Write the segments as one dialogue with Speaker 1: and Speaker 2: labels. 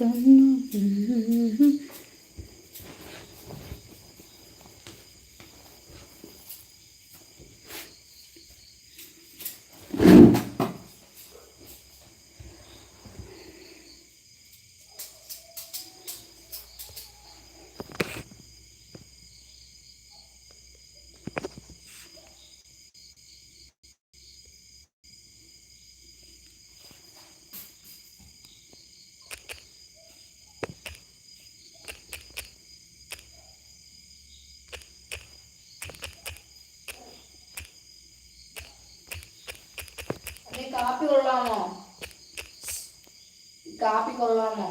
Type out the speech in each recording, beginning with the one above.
Speaker 1: Та
Speaker 2: ну കാപ്പി കൊള്ളാമോ? കാപ്പി കൊള്ളാമോ?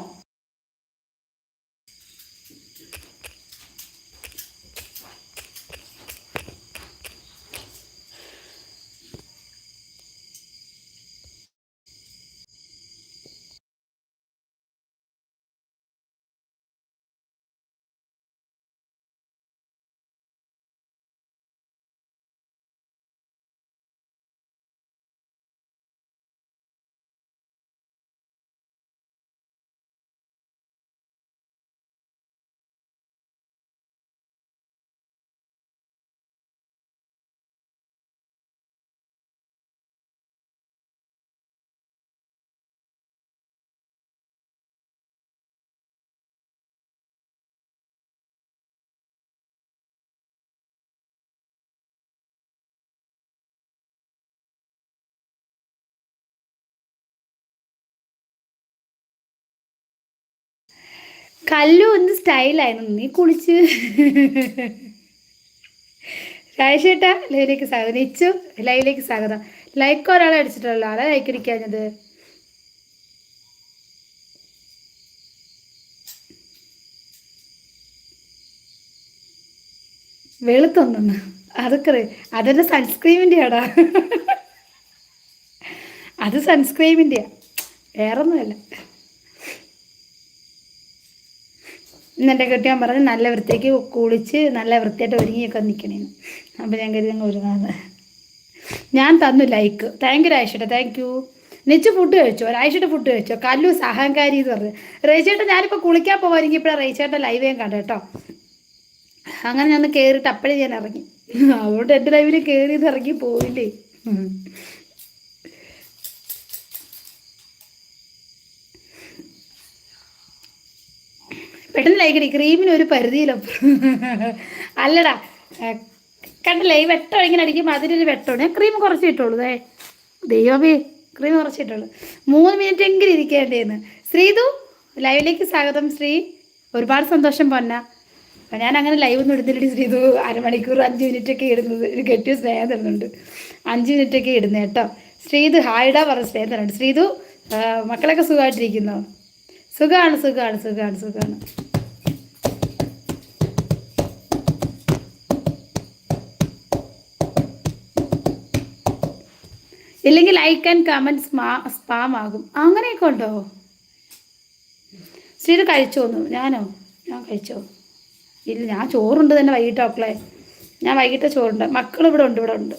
Speaker 1: കല്ലു ഒന്ന് സ്റ്റൈലായിരുന്നു നീ കുളിച്ച്. രാജേട്ടാ ലൈവിലേക്ക് സ്വാഗതം. നിച്ചു ലൈവിലേക്ക് സ്വാഗതം. ലൈക്ക് ഒരാളെ അടിച്ചിട്ടുള്ളൂ. ആളെ ലൈക്ക് അടിക്കാഞ്ഞത്? വെളുത്തൊന്നു അതൊക്കെ അതെന്റെ സൺസ്ക്രീമിന്റെയാടാ അത് സൺസ്ക്രീമിന്റെയാ വേറൊന്നുമല്ല. എന്നെ കെട്ടിയാൻ പറഞ്ഞ് നല്ല വൃത്തിക്ക് കുളിച്ച് നല്ല വൃത്തിയായിട്ട് ഒരുങ്ങിയൊക്കെ നിൽക്കണേന്ന് അപ്പോൾ ഞാൻ കരുതി അങ്ങ് ഒരുങ്ങാന്ന്. ഞാൻ തന്നു ലൈക്ക് താങ്ക് യു രാജേട്ട താങ്ക് യു നെച്ച് ഫുഡ് കഴിച്ചോ? രാജേട്ട ഫുഡ് കഴിച്ചോ? കല്ലു സഹങ്കാരി എന്ന് പറഞ്ഞു. റേച്ചേട്ടൻ ഞാനിപ്പോൾ കുളിക്കാൻ പോകുമായിരിക്കും ഇപ്പോഴാണ് റേച്ചേട്ടൻ ലൈവ് കണ്ടു കേട്ടോ അങ്ങനെ ഞാൻ കയറിയിട്ട് അപ്പോഴേ ഞാൻ ഇറങ്ങി. അതുകൊണ്ട് എന്റെ ലൈവിൽ കയറി ഇറങ്ങി പോയില്ലേ. പെട്ടെന്ന് ലൈക്കടി ക്രീമിന് ഒരു പരിധിയിലപ്പുറം അല്ലടാ ഏ, കണ്ടില്ലേ ഈ വെട്ടം ഇങ്ങനെ അടിക്കുമ്പോൾ അതിനൊരു വെട്ടമാണ്. ഞാൻ ക്രീം കുറച്ച് ഇട്ടുള്ളൂ ദേ. ദൈവമേ ക്രീം കുറച്ച് മൂന്ന് മിനിറ്റ് എങ്കിലും ഇരിക്കേണ്ടേന്ന്. ശ്രീതു ലൈവിലേക്ക് സ്വാഗതം ശ്രീ. ഒരുപാട് സന്തോഷം പൊന്ന. അപ്പം ഞാൻ അങ്ങനെ ലൈവ് ഒന്നും ഇടുന്നില്ലടി ശ്രീതു. അരമണിക്കൂർ അഞ്ച് മിനിറ്റ് ഒക്കെ ഇടുന്നത്. ഒരു കെട്ടിയ സ്നേഹം തരുന്നുണ്ട് അഞ്ച് മിനിറ്റ് ഒക്കെ ഇടുന്നത് കേട്ടോ. ശ്രീതു ഹായിടാ പറഞ്ഞ സ്നേഹം തരുന്നുണ്ട്. ശ്രീതു മക്കളൊക്കെ സുഖമായിട്ടിരിക്കുന്നോ? സുഖമാണ് സുഖമാണ് സുഖമാണ് സുഖമാണ് ഇല്ലെങ്കിൽ ലൈക്ക് ആൻഡ് കമന്റ് സ്പാം ആകും. അങ്ങനെയൊക്കെ ഉണ്ടോ? ശ്രീത് കഴിച്ചോന്നു ഞാനോ? ഞാൻ കഴിച്ചോ? ഇല്ല ഞാൻ ചോറുണ്ട് തന്നെ വൈകിട്ട് മക്കളെ. ഞാൻ വൈകിട്ട് ചോറുണ്ട്. മക്കൾ ഇവിടെ ഉണ്ട് ഇവിടെ ഉണ്ട്.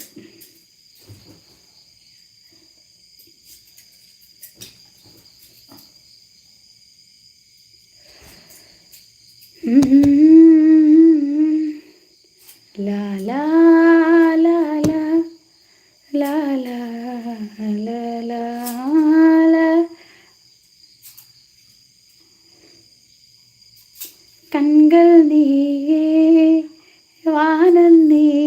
Speaker 1: കൺകൾ നീയേ വാനം നീ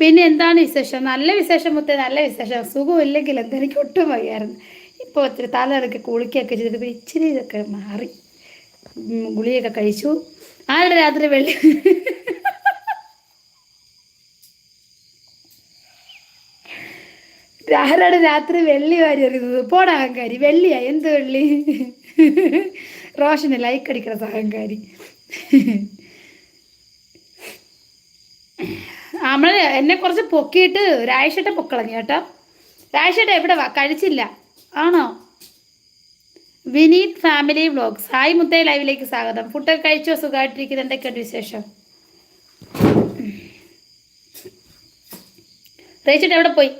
Speaker 1: പിന്നെ എന്താണ് വിശേഷം? നല്ല വിശേഷം മുത്തേ നല്ല വിശേഷം. സുഖമില്ലെങ്കിൽ എന്തെനിക്ക് ഒട്ടും വയ്യായിരുന്നു. ഇപ്പോൾ ഒത്തിരി തലയിറക്കി കുളിക്കുകയൊക്കെ ചെയ്തിട്ട് ഇച്ചിരി ഇതൊക്കെ മാറി. ഗുളിയൊക്കെ കഴിച്ചു. ആരുടെ രാത്രി വെള്ളി? ആരാണ് രാത്രി വെള്ളി വാരി എറിയുന്നത്? പോടാ അഹങ്കാരി. വെള്ളിയാ? എന്ത് വെള്ളി? റോഷന് ലൈക്ക് അടിക്കണ അഹങ്കാരി. നമ്മൾ എന്നെ കുറച്ച് പൊക്കിയിട്ട് രാഴ്ചട്ടെ പൊക്കളഞ്ഞു കേട്ടോ. എവിടെ വാ? കഴിച്ചില്ല. ആണോ? Vineeth family vlogs. ഹായ് മുത്തേ ലൈവിലേക്ക് സ്വാഗതം. ഫുഡൊക്കെ കഴിച്ചോ? സുഖമായിട്ടിരിക്കുന്നത് എന്തൊക്കെയുണ്ട് വിശേഷം? റേച്ചിട്ട് എവിടെ പോയി?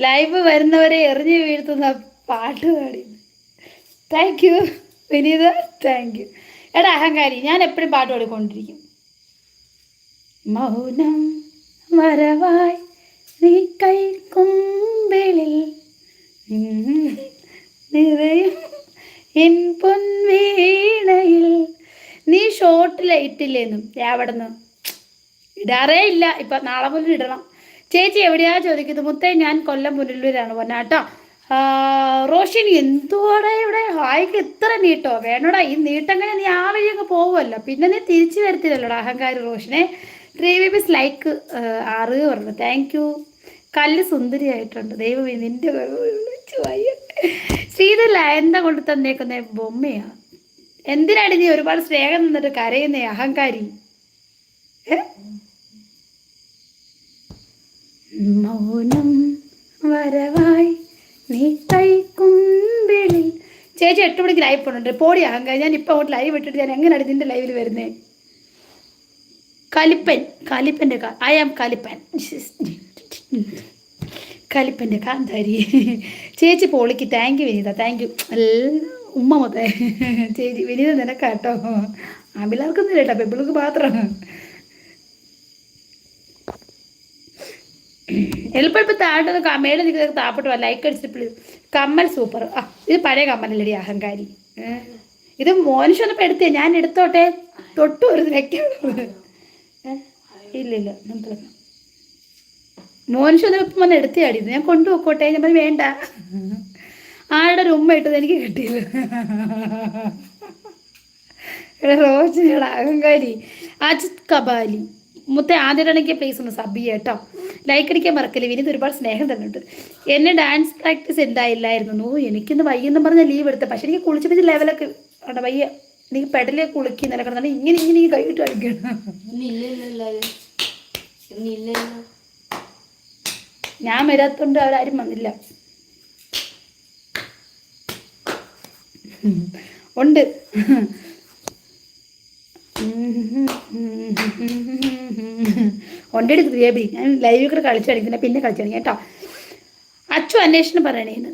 Speaker 1: ലൈവ് വരുന്നവരെ എറിഞ്ഞു വീഴ്ത്തുന്ന പാട്ട് പാടി thank you Vineetha. Thank you എടാ അഹങ്കാരി ഞാൻ എപ്പോഴും പാട്ട് പാടിക്കൊണ്ടിരിക്കും. മൗനം വരവായി കൈക്കുമ്പിളിൽ നിറയും എൻ പൊൻവീണയിൽ. നീ ഷോർട്ട് അവിടെ നിന്ന് ഇടാറേ ഇല്ല. ഇപ്പൊ നാളെ മുതൽ ഇടണം. ചേച്ചി എവിടെയാ ചോദിക്കുന്നത്? മുത്തേ ഞാൻ കൊല്ലം പുനലൂരാണ് പൊന്നാട്ടോ റോഷിൻ എന്തുവാടാ ഇവിടെ? ഹായ്ക്ക് ഇത്ര നീട്ടോ? വേണോടാ ഈ നീട്ടങ്ങനെ നീ ആ വഴി അങ്ങ് പോവുമല്ലോ. പിന്നെ നീ തിരിച്ചു വരത്തില്ലല്ലോടാ അഹങ്കാരി റോഷിനെ. ത്രീ ബി ബിസ് ലൈക്ക് ആറ് പറഞ്ഞു. Thank you. കല്ല് സുന്ദരിയായിട്ടുണ്ട്. ദൈവമേ നിന്റെ ശ്രീതല്ല എന്താ കൊണ്ട് തന്നേക്കുന്ന ബൊമ്മയാ. എന്തിനാണ് നീ ഒരുപാട് സ്നേഹം നിന്നിട്ട് കരയുന്നേ അഹങ്കാരി? മൗനം വരവായി നീ കൈക്കുമ്പിളിൽ ചേച്ചി എട്ട് മണിക്ക് ലൈവ് പോണുണ്ട്. പോടി അഹങ്കാരി. ഞാൻ ഇപ്പൊ അങ്ങോട്ട് ലൈവ് ഇട്ടിട്ട് ഞാൻ എങ്ങനെയാണ് ഇതിന്റെ ലൈവിൽ വരുന്നേ? കലിപ്പൻ. കലിപ്പന്റെ ഐ ആം കലിപ്പൻ. കലിപ്പന്റെ കാന്താരി. ചേച്ചി പോളിക്ക്. Thank you Vineetha. Thank you ഉമ്മ മൊത്തേ. ചേച്ചി വിനീത നിനക്കാട്ടോ. ആമ്പിള്ളേർക്കൊന്നും കേട്ടോ പെമ്പിൾക്ക് മാത്രം. എളുപ്പം ഇപ്പം താഴെ മേളിൽ നിൽക്കുന്ന താപ്പിട്ട് ലൈക്ക് അടിച്ചിട്ട് കമ്മൽ സൂപ്പർ ആ ഇത് പഴയ കമ്മലല്ലടി അഹങ്കാരി. ഇത് ഇത് മോനിഷൊന്നും എടുത്തേ. ഞാൻ എടുത്തോട്ടെ? തൊട്ടു ഒരു വെക്കാനുള്ളത് ഇല്ല ഇല്ല. നമുക്ക് മോനിഷൊന്നും ഇപ്പം വന്ന് എടുത്തയാടി. ഞാൻ കൊണ്ടുപോക്കോട്ടെ. ഞാൻ പറഞ്ഞു വേണ്ട. ആരുടെ ഒരു ഉമ്മ ഇട്ടത് എനിക്ക് കിട്ടിയില്ല. എടാ റോജിനടാ അഹങ്കാരി. അജിത് കബാലി. മുത്തെ ആദ്യമാണെങ്കിൽ പ്ലേസ് ഒന്ന് സബ് ചെയ്യാം കേട്ടോ. ലൈക്ക് അടിക്കാൻ മറക്കല്ലേ? വിനീത് ഒരുപാട് സ്നേഹം തന്നിട്ട് എന്നെ ഡാൻസ് പ്രാക്ടീസ് ഉണ്ടായില്ലായിരുന്നു നോ എനിക്കിന്ന് വയ്യെന്ന് പറഞ്ഞ ലീവ് എടുത്ത. പക്ഷെ എനിക്ക് കുളിച്ച് പിടിച്ച് ലെവലൊക്കെ ഉണ്ട് വയ്യ. നീ പെടലേ കുളിക്കി നിലക്കണം ഇങ്ങനെ ഇങ്ങനെ ഈ ഇട്ട് കളിക്കണം ഞാൻ വരാത്തോണ്ട് അവരാരും വന്നില്ല. ഉണ്ട്. ഉണ്ടെടി ദേബി ഞാൻ ലൈവിൽ കൂടെ കളിച്ചു കളിക്കുന്ന പിന്നെ കളിച്ചു കേട്ടോ. അച്ചു അന്വേഷണം പറയണേന്ന്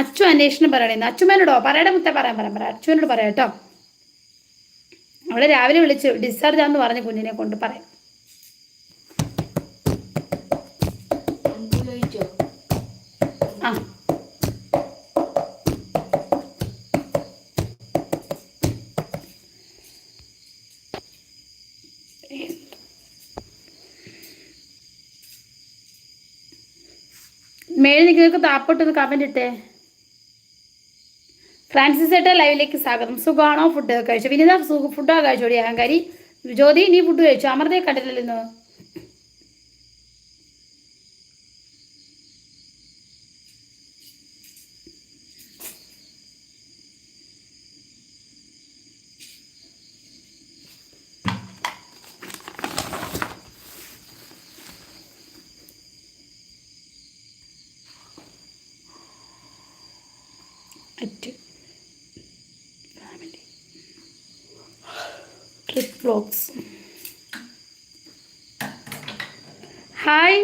Speaker 1: അച്ചു അന്വേഷണം പറയണേന്ന് അച്ചുമേനോടോ പറയട മുത്ത പറയാൻ പറയാൻ പറയാം. അച്ചുവിനോട് പറയാം കേട്ടോ. അവളെ രാവിലെ വിളിച്ച് ഡിസ്ചാർജ് ആണെന്ന് പറഞ്ഞ കുഞ്ഞിനെ കൊണ്ട് പറയാം. താപ്പോട്ടൊന്ന് കമന്റ് ഇട്ടേ. ഫ്രാൻസിസ് ഏട്ട ലൈവിലേക്ക് സ്വാഗതം. സുഖമാണോ ഫുഡ് കഴിച്ചു? വിനിത ഫുഡാ കഴിച്ചോടി അഹങ്കാരി. ജ്യോതി നീ ഫുഡ് കഴിച്ചു? അമൃതയെ കണ്ടില്ലല്ലോ ബ്ലോഗ്സ് ഹായ്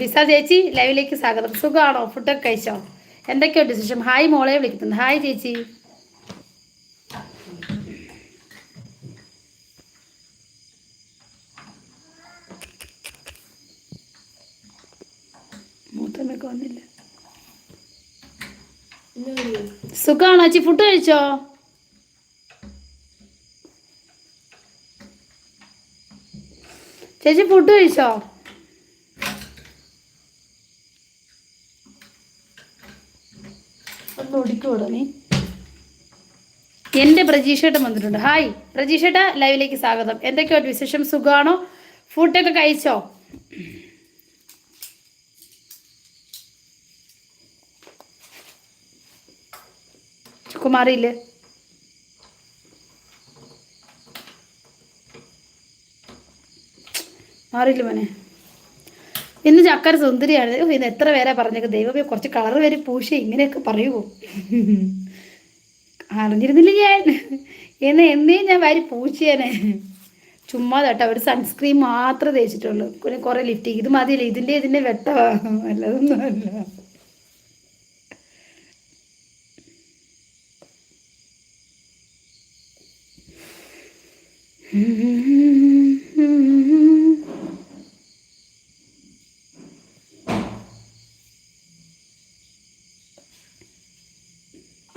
Speaker 1: ബിസ ചേച്ചി ലൈവിലേക്ക് സ്വാഗതം. സുഖമാണോ ഫുഡൊക്കെ കഴിച്ചോ? എന്തൊക്കെയോ ഡിസിഷൻ ഹായ് മോളെ വിളിക്കുന്നുണ്ട്. ഹായ് ചേച്ചി. മൂത്തമ്മയൊക്കെ വന്നില്ല. സുഖമാണോ ചേച്ചി? ഫുഡ് കഴിച്ചോ? ചേച്ചി ഫുഡ് കഴിച്ചോ? ഒന്ന് ഒടിക്കൂടോ നീ? എന്റെ പ്രജീഷേട്ടൻ വന്നിട്ടുണ്ട്. ഹായ്. പ്രജീഷേട്ട ലൈവിലേക്ക് സ്വാഗതം. എന്തൊക്കെയോ വിശേഷം. സുഖമാണോ ഫുഡൊക്കെ കഴിച്ചോ? കുമാറിയില്ലേ മാറിയില്ല മോനെ. ഇന്ന് ചക്കര സുന്ദരിയാണ് ഇന്ന് എത്ര പേരാ പറഞ്ഞേക്ക് ദൈവമേ കുറച്ച് കളർ വരെ പൂശ ഇങ്ങനെയൊക്കെ പറയുമോ അറിഞ്ഞിരുന്നില്ല ഞാൻ? എന്നെ എന്നേ ഞാൻ വാരി പൂശിയാനെ. ചുമ്മാ കേട്ടോ ഒരു സൺസ്ക്രീൻ മാത്രം തേച്ചിട്ടുള്ളൂ. പിന്നെ കുറേ ലിഫ്റ്റ് ഇത് മതിയില്ല? ഇതിന്റെ ഇതിന്റെ വെട്ടമാണ് അല്ലതൊന്നും അല്ല.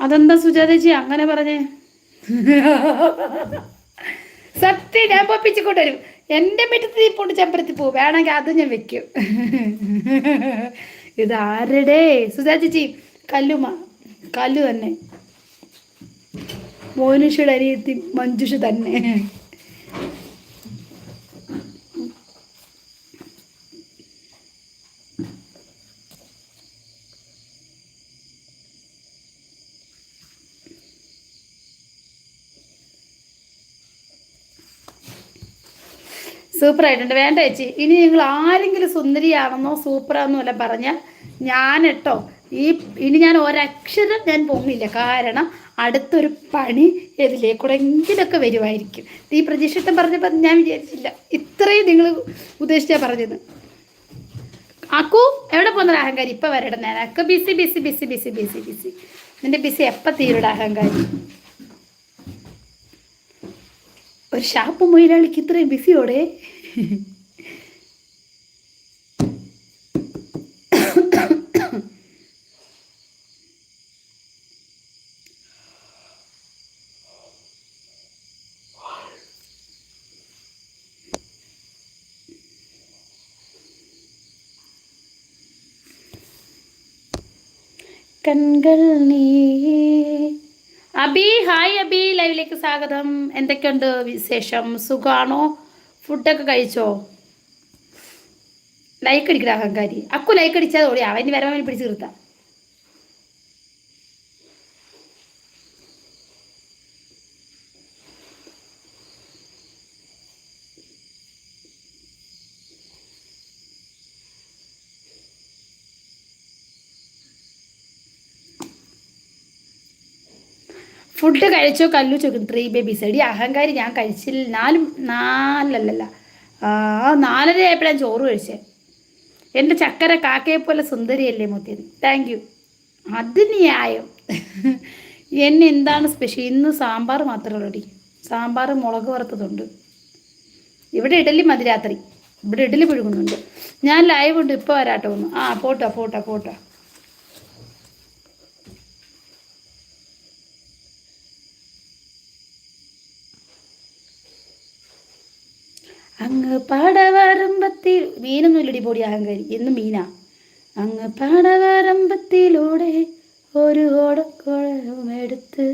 Speaker 1: അതെന്താ സുജാതേച്ചി അങ്ങനെ പറഞ്ഞേ. സത്യം ഞാൻ പൊപ്പിച്ചു കൊണ്ടുവരും എന്റെ മിറ്റത്ത് ഈ പൊണ്ട് ചെമ്പരത്തി പോവും വേണമെങ്കിൽ അത് ഞാൻ വെക്കും. ഇതാരുടെ സുജാ കല്ലുമ കല്ലു തന്നെ. മോനുഷയുടെ അനിയത്തി മഞ്ജുഷ തന്നെ. സൂപ്പർ ആയിട്ടുണ്ട്. വേണ്ട ചേച്ചി ഇനി നിങ്ങൾ ആരെങ്കിലും സുന്ദരിയാണെന്നോ സൂപ്പറാണെന്നോ അല്ല പറഞ്ഞാൽ ഞാൻ കേട്ടോ ഈ ഇനി ഞാൻ ഒരക്ഷരം ഞാൻ പൊങ്ങില്ല കാരണം അടുത്തൊരു പണി ഇതിലേക്കൂടെങ്കിലൊക്കെ വരുമായിരിക്കും ഈ പ്രതീക്ഷിത്തം പറഞ്ഞപ്പോൾ ഞാൻ വിചാരിച്ചില്ല. ഇത്രയും നിങ്ങൾ ഉദ്ദേശിച്ചാ പറഞ്ഞത്. അക്കു എവിടെ പോകുന്നൊരു അഹങ്കാരി? ഇപ്പം വരട്ടെ. ഞാൻ അക്കു busy busy busy busy busy busy നിന്റെ ബിസി എപ്പം തീരുടെ അഹങ്കാരി? ഒരു ഷാപ്പ് മൊയിലാളിക്ക് ഇത്രയും ബിസിയോടെ? കൺകൾ നീ ഹായ് അബി ലൈവിലേക്ക് സ്വാഗതം. എന്തൊക്കെയുണ്ട് വിശേഷം? സുഖാണോ? ഫുഡൊക്കെ കഴിച്ചോ? ലൈക്ക് അടിക്കണം അഹങ്കാരി. അക്കു ലൈക്ക് അടിച്ചാൽ ഓടി അവന് വരവൻ പിടിച്ച് നിർത്താം. ഫുഡ് കഴിച്ചോ കല്ലു ചോദിക്കും ത്രീ ബേബീസ് എടി അഹങ്കാരി ഞാൻ കഴിച്ചില്ല. നാലും നാലല്ലല്ല. നാലര ആയപ്പോഴാണ് ചോറ് കഴിച്ചേ. എന്റെ ചക്കര കാക്കയെ പോലെ സുന്ദരിയല്ലേ മുത്തിയത് താങ്ക് യു അത് ന്യായം എന്നെ എന്താണ് സ്പെഷ്യൽ ഇന്ന് സാമ്പാർ മാത്രമേ ഉള്ളൂ സാമ്പാർ മുളക് വറുത്തതുണ്ട്. ഇവിടെ ഇഡലി മതി രാത്രി ഇവിടെ ഇഡലി പുഴുങ്ങുന്നുണ്ട്. ഞാൻ ലൈവ് ഉണ്ട് ഇപ്പോൾ വരാട്ടോ ഒന്ന്. ആ പോട്ടോ പോട്ടോ പോട്ടോ. അങ്ങ് പാടവരമ്പത്തിൽ മീനൊന്നും ഇല്ലടി പൊടി അഹങ്കാരി. എന്നും മീനാ. അങ്ങ് പാടവരമ്പത്തിലൂടെ ഒരു ഓടക്കുഴവും എടുത്ത്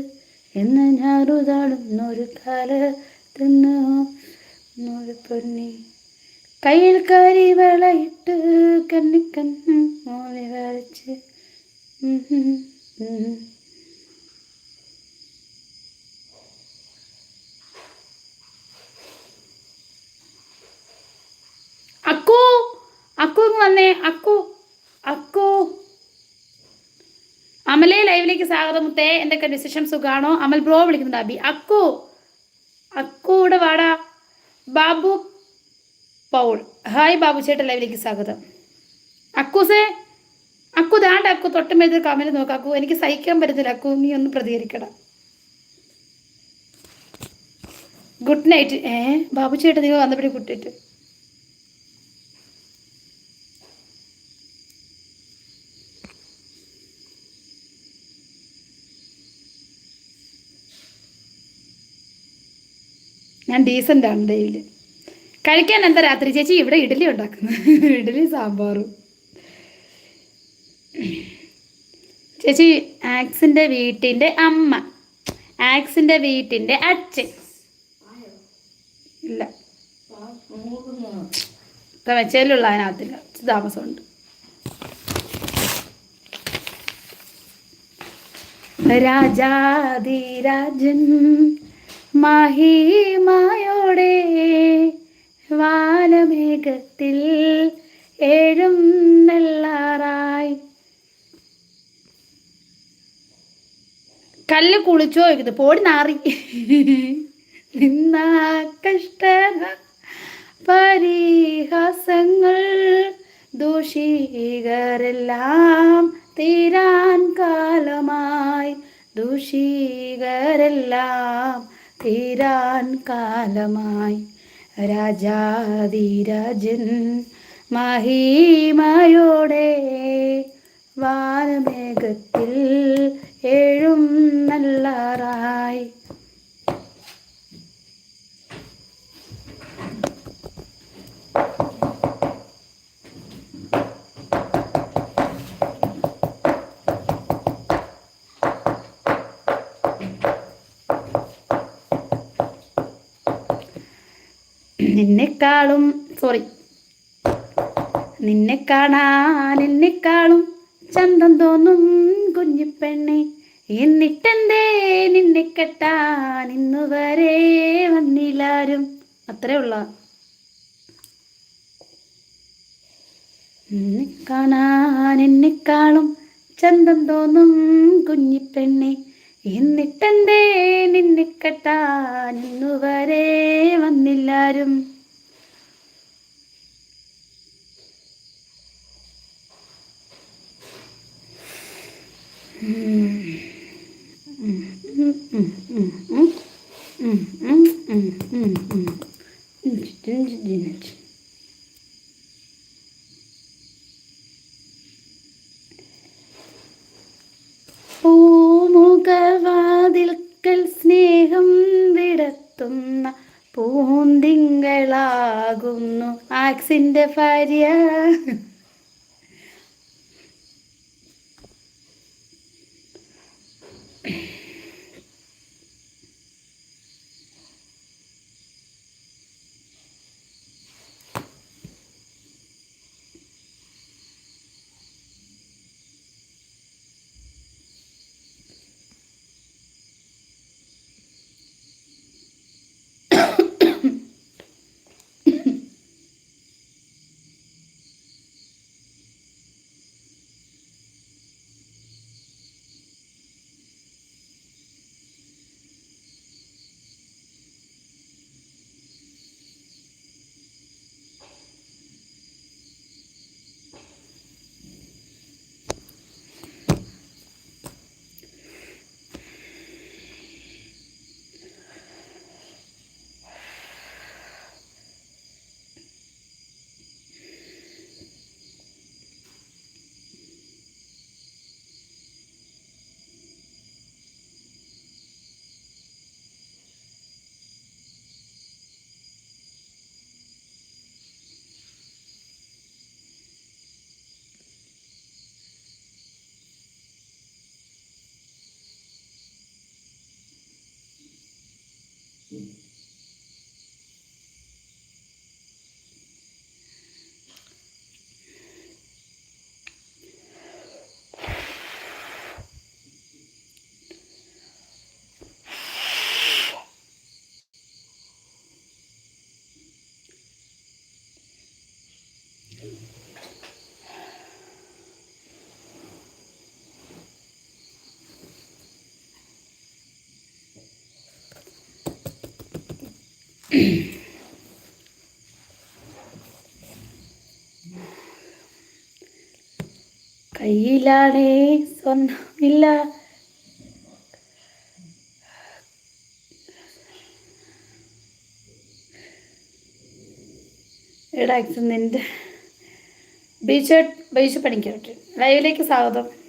Speaker 1: എന്ന് ഞാറുതാളുന്നൊരു കാല ഒരു പൊന്നി. കയ്യിൽ കരി വളയിട്ട് കണ്ണിക്കണ്ണ് മോളി വരച്ച്. അക്കു വന്നേ? അക്കു അക്കു. അമലെ ലൈവിലേക്ക് സ്വാഗതം മുത്തേ. എന്തൊക്കെ വിശേഷം സുഖാണോ? അമൽ ബ്രോ വിളിക്കുന്നുണ്ട് അബി. അക്കു അക്കു ഇവിടെ വാടാ. ബാബു പൗൾ. ഹായ് ബാബു ചേട്ടൻ ലൈവിലേക്ക് സ്വാഗതം. അക്കുസേ അക്കു ദാണ്ട അക്കു. തൊട്ടുമേത് കമൽ നോക്കാക്കു എനിക്ക് സഹിക്കാൻ പറ്റത്തില്ല അക്കു. നീ ഒന്ന് പ്രതികരിക്കണം ഗുഡ് നൈറ്റ് ഏ ബാബു ചേട്ടൻ നിങ്ങൾ വന്നപ്പോഴേ കുട്ടിട്ട്. ഞാൻ ഡീസന്റ് ആണ് ഡെയിലി കഴിക്കാൻ എന്താ രാത്രി? ചേച്ചി ഇവിടെ ഇഡലി ഉണ്ടാക്കുന്നു. ഇഡലി സാമ്പാറും. ചേച്ചി ആക്സിന്റെ വീട്ടിന്റെ അമ്മ. ആക്സിന്റെ വീട്ടിന്റെ അച്ഛൻ. ഇല്ല. ഇപ്പം വെച്ചതിലുള്ള അതിനകത്തില്ല. താമസമുണ്ട്. രാജാതിരാജൻ മഹിമായോടെ വാനമേഘത്തിൽ ഏഴും നെല്ലാറായി. കല്ല് കുളിച്ചോ ചോദിക്കുന്നത് പോടി നാറി. നിന്ന കഷ്ടത പരിഹാസങ്ങൾ ദൂഷികരെല്ലാം തീരാൻ കാലമായി. ദൂഷികരെല്ലാം തീരാൻ കാലമായി. രാജാതിരാജൻ മഹിമയോടെ വാനമേഘത്തിൽ എഴും നല്ലാറായി. നിന്നെക്കാളും സോറി നിന്നെ കാണാൻ എന്നെക്കാളും ചന്തം തോന്നും കുഞ്ഞിപ്പെണ്ണെ എന്നിട്ടെന്തേ നിന്നെ കെട്ടാൻ ഇന്നു വരെ വന്നില്ലാരും. അത്രേ ഉള്ള. നിന്നെ കാണാൻ എന്നെക്കാളും ചന്തം തോന്നും കുഞ്ഞിപ്പെണ്ണെ എന്നിട്ടെന്തേ നിന്നെ കെട്ടാൻ വന്നില്ലാരും. പൂമുഖവാതിൽക്കൽ കയ്യിലാണേ സ്വർണമില്ല എടാ നിന്റെ ബീച്ച് ബീച്ച് പണിക്കോട്ടെ ലൈവിലേക്ക് സ്വാഗതം.